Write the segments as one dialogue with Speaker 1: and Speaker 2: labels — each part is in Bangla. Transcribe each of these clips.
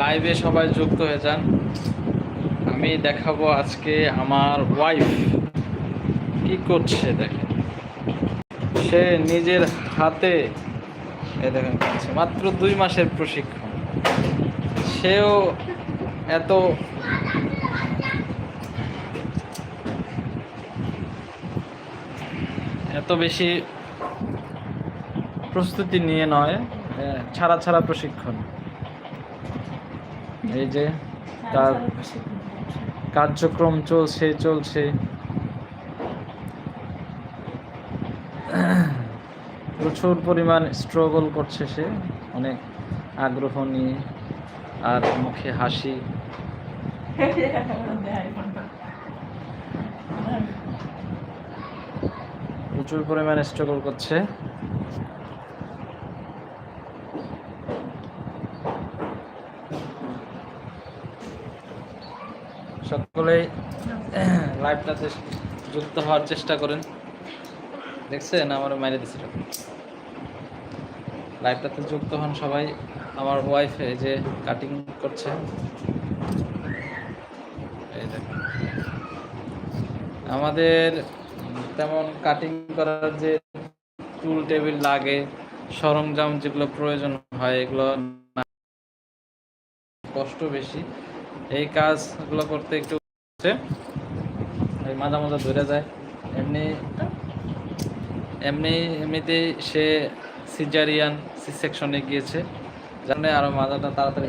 Speaker 1: লাইভে সবাই যুক্ত হয়ে যান। আমি দেখাবো আজকে আমার ওয়াইফ কি করছে দেখেন। সে নিজের হাতে এ দেখেন মাত্র দুই মাসের প্রশিক্ষণ। সেও এত এত বেশি প্রস্তুতি নিয়ে নয় ছাড়া ছাড়া প্রশিক্ষণ। এই যে তার কার্যক্রম চলছে চলছে। প্রচুর পরিমাণ স্ট্রাগল করছে সে। অনেক আগ্রহ নিয়ে আর মুখে হাসি। প্রচুর পরিমাণে স্ট্রাগল করছে। সকলেই লাইভটাতে যুক্ত হওয়ার চেষ্টা করেন। দেখছেন? আমার মাইরে দিচ্ছে লাইভটাতে যুক্ত হন সবাই। আমার ওয়াইফ যে কাটিং করছে। আমাদের তেমন কাটিং করার যে টুল টেবিল লাগে, সরঞ্জাম যেগুলো প্রয়োজন হয়, এগুলো কষ্ট বেশি। এই কাজগুলো করতে একটু এই মাজা মাজা ধরে যায়। এমনি এমনি এমনিতেই সে সিজারিয়ান সি সেকশনে গিয়েছে। জানে আরও মাজাটা তাড়াতাড়ি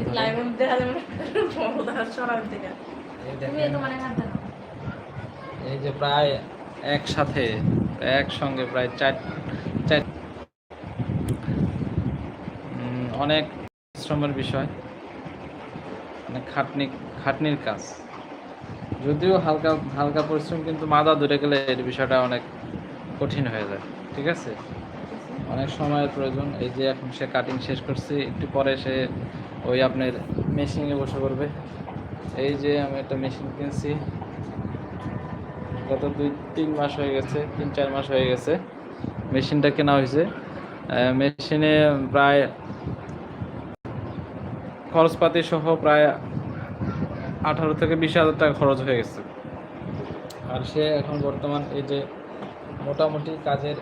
Speaker 1: এই যে প্রায় একসাথে একসঙ্গে প্রায় চার চার অনেক শ্রমের বিষয়। অনেক খাটনি খাটনির কাজ। যদিও হালকা হালকা পরিশ্রম, কিন্তু মাদা ধরে গেলে এর বিষয়টা অনেক কঠিন হয়ে যায়, ঠিক আছে? অনেক সময়ের প্রয়োজন, এই যে এখন সে কাটিং শেষ করছে, একটু পরে সে ওই আপনার মেশিনে বসে করবে এই যে আমি একটা মেশিন কিনছি, গত দুই, তিন মাস হয়ে গেছে, তিন, চার মাস হয়ে গেছে মেশিনটা কেনা হয়েছে। মেশিনে প্রায় খরচপাতি সহ প্রায় আঠারো থেকে বিশ হাজার টাকা খরচ হয়ে গেছে। আর সে এখন বর্তমান এই যে মোটামুটি কাজের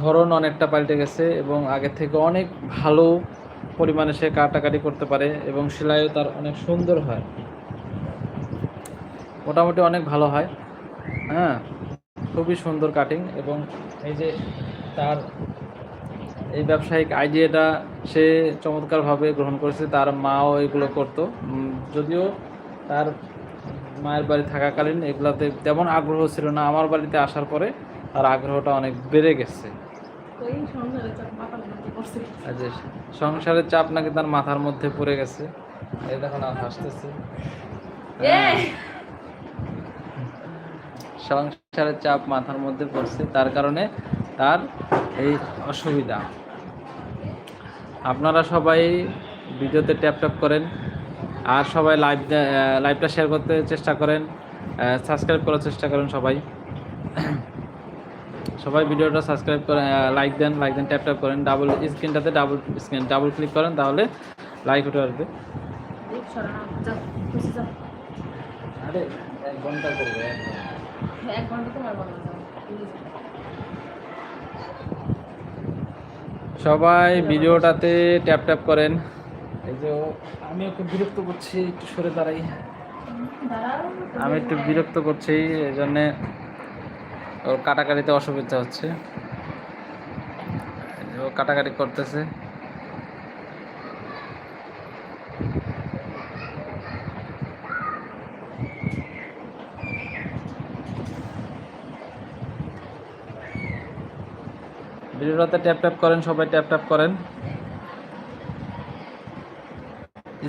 Speaker 1: ধরন অনেকটা পাল্টে গেছে এবং আগের থেকে অনেক ভালো পরিমাণে সে কাটাকাটি করতে পারে এবং সেলাইও তার অনেক সুন্দর হয়। মোটামুটি অনেক ভালো হয়। হ্যাঁ খুবই সুন্দর কাটিং এবং এই যে তার এই ব্যবসায়িক আইডিয়াটা সে চমৎকারভাবে গ্রহণ করেছে তার মাও এগুলো করতো। যদিও তার মায়ের বাড়ি থাকাকালীন এগুলাতে তেমন আগ্রহ ছিল না। আমার বাড়িতে আসার পরে তার আগ্রহটা অনেক বেড়ে গেছে। সংসারের চাপ নাকি তার মাথার মধ্যে পড়ে গেছে। এই দেখুন আর হাসতেছে। সংসারের চাপ মাথার মধ্যে পড়ছে। তার কারণে তার এই অসুবিধা। আপনারা সবাই ভিডিওতে ট্যাপ ট্যাপ করেন আর সবাই লাইভ লাইভটা শেয়ার করতে চেষ্টা করেন সাবস্ক্রাইব করার চেষ্টা করেন সবাই। সবাই ভিডিওটা সাবস্ক্রাইব করে লাইক দেন লাইক দেন ট্যাপ ট্যাপ করেন ডাবল স্ক্রিনটাতে ডাবল স্ক্রিন ডাবল ক্লিক করেন, তাহলে লাইক উঠে আসবে। এক ঘণ্টা করবে, এক ঘণ্টা। সবাই ভিডিওটাতে ট্যাপ ট্যাপ করেন। এই যে আমি একটু বিরক্ত করছি, একটু সরে দাঁড়াই। আমি একটু বিরক্ত করছি এই জন্যে ওর কাটাকাটিতে অসুবিধা হচ্ছে। ও কাটাকাটি করতেছে। ভিডিওটাতে ট্যাপ ট্যাপ করেন, সবাই ট্যাপ ট্যাপ করেন।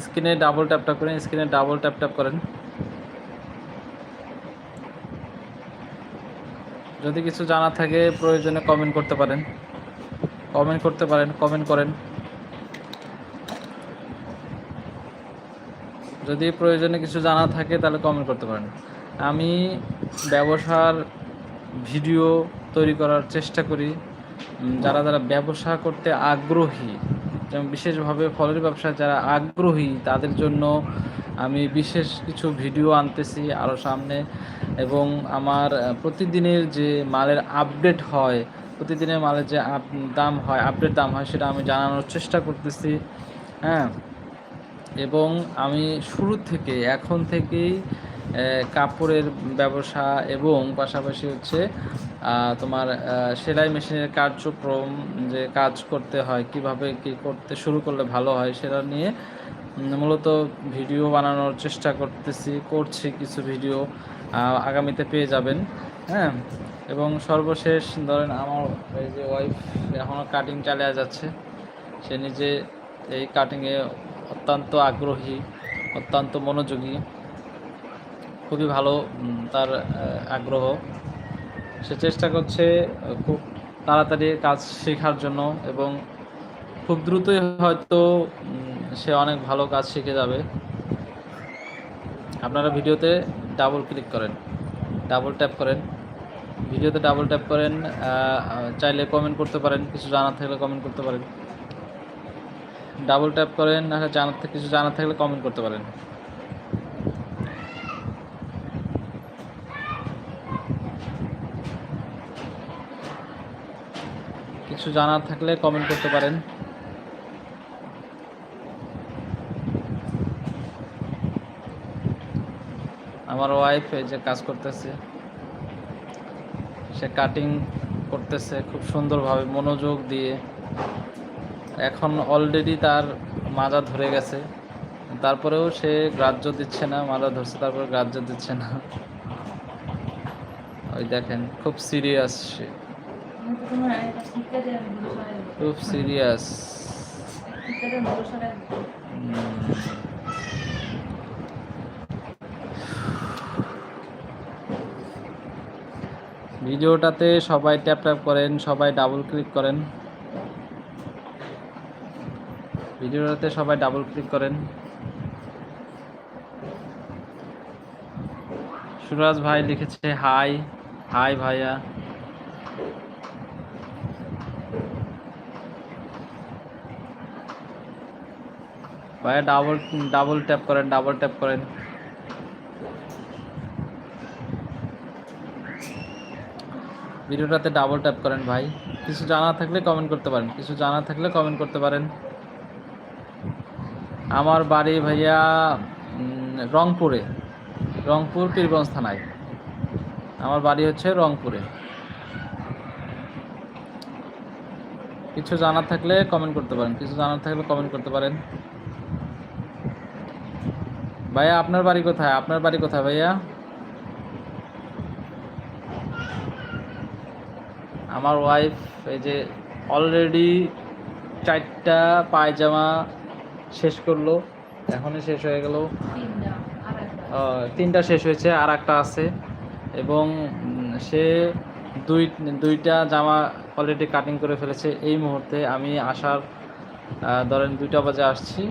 Speaker 1: স্ক্রিনে ডাবল ট্যাপ ট্যাপ করেন, স্ক্রিনে ডাবল ট্যাপ ট্যাপ করেন। যদি কিছু জানা থাকে, প্রয়োজনে কমেন্ট করতে পারেন। কমেন্ট করতে পারেন কমেন্ট করেন। যদি প্রয়োজনে কিছু জানা থাকে, তাহলে কমেন্ট করতে পারেন। আমি ব্যবসার ভিডিও তৈরি করার চেষ্টা করি। যারা যারা ব্যবসা করতে আগ্রহী, যেমন বিশেষভাবে ফলের ব্যবসায় যারা আগ্রহী, তাদের জন্য আমি বিশেষ কিছু ভিডিও আনতেছি আরও সামনে। এবং আমার প্রতিদিনের যে মালের আপডেট হয়, প্রতিদিনের মালের যে দাম হয়, আপডেট দাম হয়, সেটা আমি জানানোর চেষ্টা করতেছি। হ্যাঁ? এবং আমি শুরু থেকে, এখন থেকেই কাপড়ের ব্যবসা এবং পাশাপাশি হচ্ছে তোমার সেলাই মেশিনের কার্যক্রম যে কাজ করতে হয়, কীভাবে কি করতে শুরু করলে ভালো হয়, সেটা নিয়ে মূলত ভিডিও বানানোর চেষ্টা করতেছি, করছি কিছু ভিডিও আগামীতে পেয়ে যাবেন হ্যাঁ? এবং সর্বশেষ, ধরেন আমার এই যে ওয়াইফ এখনও কাটিং চালিয়ে যাচ্ছে, সে নিজে এই কাটিংয়ে অত্যন্ত আগ্রহী, অত্যন্ত মনোযোগী, খুবই ভালো তার আগ্রহ। সে চেষ্টা করছে খুব তাড়াতাড়ি কাজ শেখার জন্য এবং খুব দ্রুতই হয়তো সে অনেক ভালো কাজ শিখে যাবে। আপনারা ভিডিওতে ডাবল ক্লিক করেন ডাবল ট্যাপ করেন। ভিডিওতে ডাবল ট্যাপ করেন চাইলে কমেন্ট করতে পারেন, কিছু জানার থাকলে কমেন্ট করতে পারেন। ডাবল ট্যাপ করেন জানার কিছু জানার থাকলে কমেন্ট করতে পারেন। কিছু জানার থাকলে কমেন্ট করতে পারেন। আমার ওয়াইফ এই যে কাজ করতেছে, সে কাটিং করতেছে খুব সুন্দরভাবে মনোযোগ দিয়ে। এখন অলরেডি তার মাজা ধরে গেছে। তারপরেও সে গ্রাহ্য দিচ্ছে না, মাজা ধরছে, তারপরে গ্রাহ্য দিচ্ছে না। ওই দেখেন, খুব সিরিয়াস সে। খুব সিরিয়াস ভিডিওটাতে সবাই ট্যাপ ট্যাপ করেন, সবাই ডাবল ক্লিক করেন। ভিডিওটাতে সবাই ডাবল ক্লিক করেন। সুরাজ ভাই লিখেছে হাই হাই ভাইয়া। ভাইয়া ডাবল ডাবল ট্যাপ করেন ডাবল ট্যাপ করেন। ভিডিওটাতে ডাবল ট্যাপ করেন ভাই। কিছু জানা থাকলে কমেন্ট করতে পারেন, কিছু জানা থাকলে কমেন্ট করতে পারেন। আমার বাড়ি ভাইয়া রংপুরে, রংপুর পীরগঞ্জ থানায়। আমার বাড়ি হচ্ছে রংপুরে। কিছু জানার থাকলে কমেন্ট করতে পারেন, কিছু জানার থাকলে কমেন্ট করতে পারেন। ভাইয়া আপনার বাড়ি কোথায়? আপনার বাড়ি কোথায় ভাইয়া? আমার ওয়াইফ এই যে অলরেডি চারটা পায়জামা শেষ করল এখনই শেষ হয়ে গেল। তিনটা শেষ হয়েছে আর একটা আছে। এবং সে দুই দুইটা জামা অলরেডি কাটিং করে ফেলেছে। এই মুহূর্তে আমি আসার ধরেন দুইটা বাজে আসছি।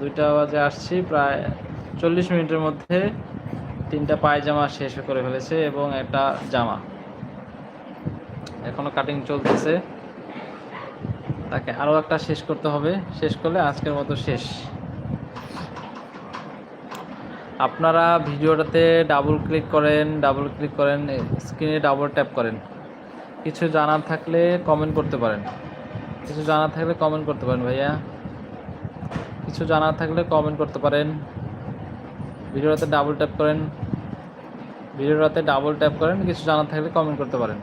Speaker 1: দুইটা বাজে আসছি প্রায় চল্লিশ মিনিটের মধ্যে তিনটা পায়জামা শেষ করে ফেলেছে এবং একটা জামা। এখনও কাটিং চলতেছে। তাকে আরও একটা শেষ করতে হবে। শেষ করলে আজকের মতো শেষ। আপনারা ভিডিওটাতে ডাবল ক্লিক করেন ডাবল ক্লিক করেন স্ক্রিনে ডাবল ট্যাপ করেন। কিছু জানার থাকলে কমেন্ট করতে পারেন। কিছু জানার থাকলে কমেন্ট করতে পারেন ভাইয়া। কিছু জানার থাকলে কমেন্ট করতে পারেন। ভিডিওটাতে ডাবল ট্যাপ করেন। ভিডিওটাতে ডাবল ট্যাপ করেন, কিছু জানার থাকলে কমেন্ট করতে পারেন।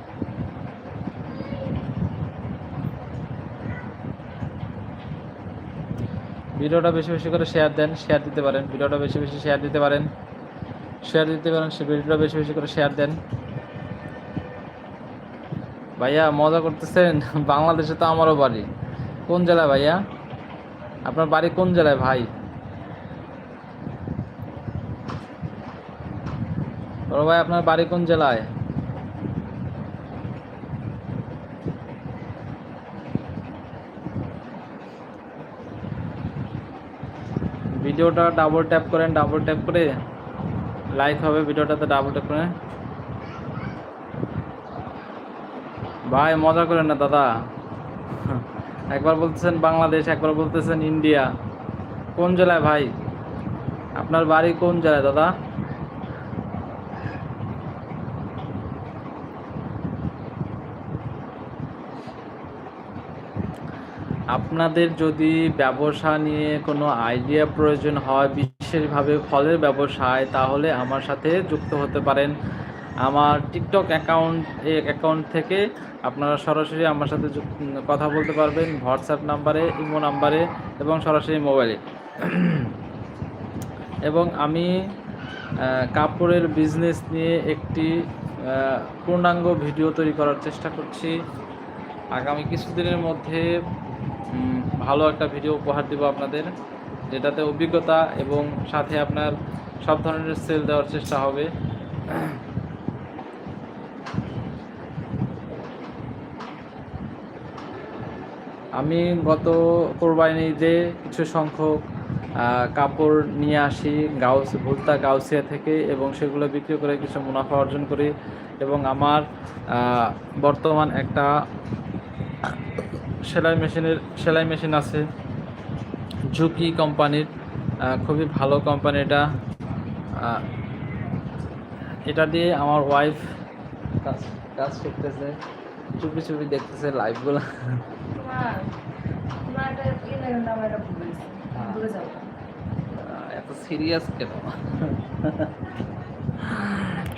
Speaker 1: ভিডিওটা বেশি বেশি করে শেয়ার দেন শেয়ার দিতে পারেন। ভিডিওটা বেশি বেশি শেয়ার দিতে পারেন। শেয়ার দিতে পারেন, সে ভিডিওটা বেশি বেশি করে শেয়ার দেন। ভাইয়া, মজা করতেছেন? বাংলাদেশে তো আমারও বাড়ি। কোন জেলায় ভাইয়া? আপনার বাড়ি কোন জেলায় ভাই? বড় ভাই, আপনার বাড়ি কোন জেলায়? ভিডিওটা ডাবল ট্যাপ করেন ডাবল ট্যাপ করে লাইক হবে, ভিডিওটাতে ডাবল ট্যাপ করেন ভাই, মজা করেন না দাদা। একবার বলতেছেন বাংলাদেশ, একবার বলতেছেন ইন্ডিয়া। কোন জেলায় ভাই? আপনার বাড়ি কোন জেলায় দাদা? আপনাদের যদি ব্যবসা নিয়ে কোনো আইডিয়া প্রয়োজন হয়, বিশেষভাবে ফলের ব্যবসায়, তাহলে আমার সাথে যুক্ত হতে পারেন। আমার টিকটক অ্যাকাউন্ট অ্যাকাউন্ট থেকে আপনারা সরাসরি আমার সাথে কথা বলতে পারবেন হোয়াটসঅ্যাপ নাম্বারে ইমো নাম্বারে এবং সরাসরি মোবাইলে এবং আমি কাপড়ের বিজনেস নিয়ে একটি পূর্ণাঙ্গ ভিডিও তৈরি করার চেষ্টা করছি। আগামী কিছুদিনের মধ্যে ভালো একটা ভিডিও উপহার দেবো আপনাদের, যেটাতে অভিজ্ঞতা এবং সাথে আপনার সব ধরনের সেল দেওয়ার চেষ্টা হবে। আমি গত কোরবানি ঈদে কিছু সংখ্যক কাপড় নিয়ে আসি, গাউস, ভুলতা গাউসিয়া থেকে, এবং সেগুলো বিক্রি করে কিছু মুনাফা অর্জন করি, এবং আমার বর্তমান একটা সেলাই মেশিনের সেলাই মেশিন আছে। ঝুঁকি কোম্পানির খুবই ভালো কোম্পানি এটা। এটা দিয়ে আমার ওয়াইফ কাজ কাজ শিখতেছে চুপি চুপি দেখতেছে লাইভগুলো হ্যাঁ। এত সিরিয়াস কেন?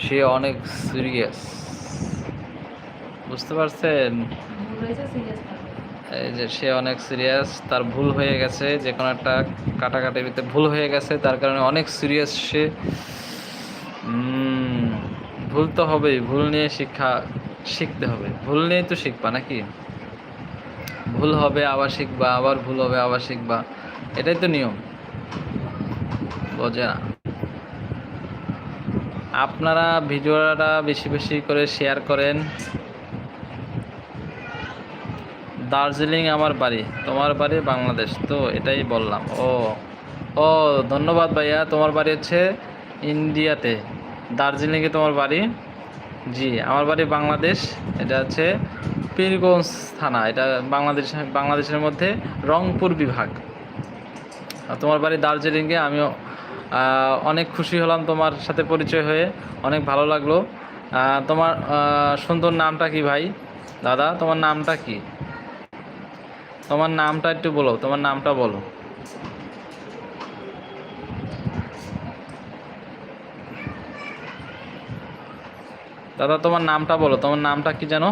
Speaker 1: সে অনেক সিরিয়াস বুঝতে পারছেন?
Speaker 2: সিরিয়াস
Speaker 1: এই যে সে অনেক সিরিয়াস তার ভুল হয়ে গেছে, যে কোনো একটা কাটাকাটির ভিতরে ভুল হয়ে গেছে, তার কারণে অনেক সিরিয়াস সে ভুল তো হবেই, ভুল নিয়ে শিক্ষা শিখতে হবে। ভুল নিয়েই তো শিখবা নাকি? ভুল হবে, আবার শিখবা, আবার ভুল হবে, আবার শিখবা, এটাই তো নিয়ম। বোঝে না। আপনারা ভিডিওটা বেশি বেশি করে শেয়ার করেন। দার্জিলিং আমার বাড়ি, তোমার বাড়ি বাংলাদেশ, তো এটাই বললাম। ও ও, ধন্যবাদ ভাইয়া, তোমার বাড়ি হচ্ছে ইন্ডিয়াতে। দার্জিলিংয়ে তোমার বাড়ি? জি, আমার বাড়ি বাংলাদেশ, এটা হচ্ছে পীরগঞ্জ থানা, এটা বাংলাদেশ, বাংলাদেশের মধ্যে রংপুর বিভাগ। তোমার বাড়ি দার্জিলিংয়ে আমিও অনেক খুশি হলাম তোমার সাথে পরিচয় হয়ে, অনেক ভালো লাগল। তোমার সুন্দর নামটা কি ভাই? দাদা, তোমার নামটা কি? তোমার নামটা একটু বলো, তোমার নামটা বলো। দাদা, তোমার নামটা বলো, তোমার নামটা কি জানো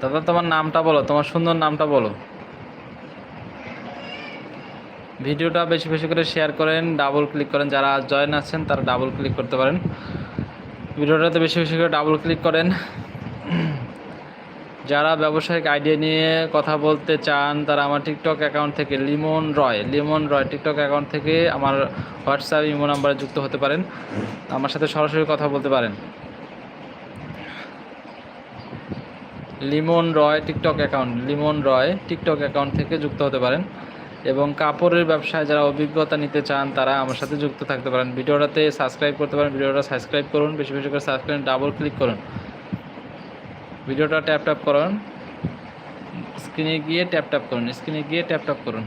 Speaker 1: দাদা, তোমার নামটা বলো, তোমার সুন্দর নামটা বলো। ভিডিওটা বেশি বেশি করে শেয়ার করেন ডাবল ক্লিক করেন, যারা জয়েন আছেন তারা ডাবল ক্লিক করতে পারেন। ভিডিওটাতে বেশি বেশি করে ডাবল ক্লিক করেন। যারা ব্যবসায়িক আইডিয়া নিয়ে কথা বলতে চান, তারা আমার টিকটক অ্যাকাউন্ট থেকে লিমন রয় লিমন রয় টিকটক অ্যাকাউন্ট থেকে আমার হোয়াটসঅ্যাপ ইমো নাম্বারে যুক্ত হতে পারেন। আমার সাথে সরাসরি কথা বলতে পারেন। Limon Roy TikTok account Limon Roy TikTok account থেকে যুক্ত হতে পারেন। এবং কাপড়ের ব্যবসায় যারা অভিজ্ঞতা নিতে চান, তারা আমার সাথে যুক্ত থাকতে পারেন। ভিডিওটাতে সাবস্ক্রাইব করতে পারেন, ভিডিওটা সাবস্ক্রাইব করুন, বেশি বেশি করে সাবস্ক্রাইব ডাবল ক্লিক করুন। ভিডিওটা ট্যাপ ট্যাপ করুন। স্ক্রিনে গিয়ে ট্যাপ ট্যাপ করুন স্ক্রিনে গিয়ে ট্যাপ ট্যাপ করুন।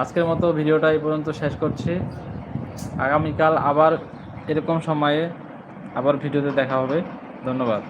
Speaker 1: আজকের মতো ভিডিওটা এই পর্যন্ত শেষ করছি। আগামীকাল আবার এরকম সময়ে আবার ভিডিওতে দেখা হবে। ধন্যবাদ।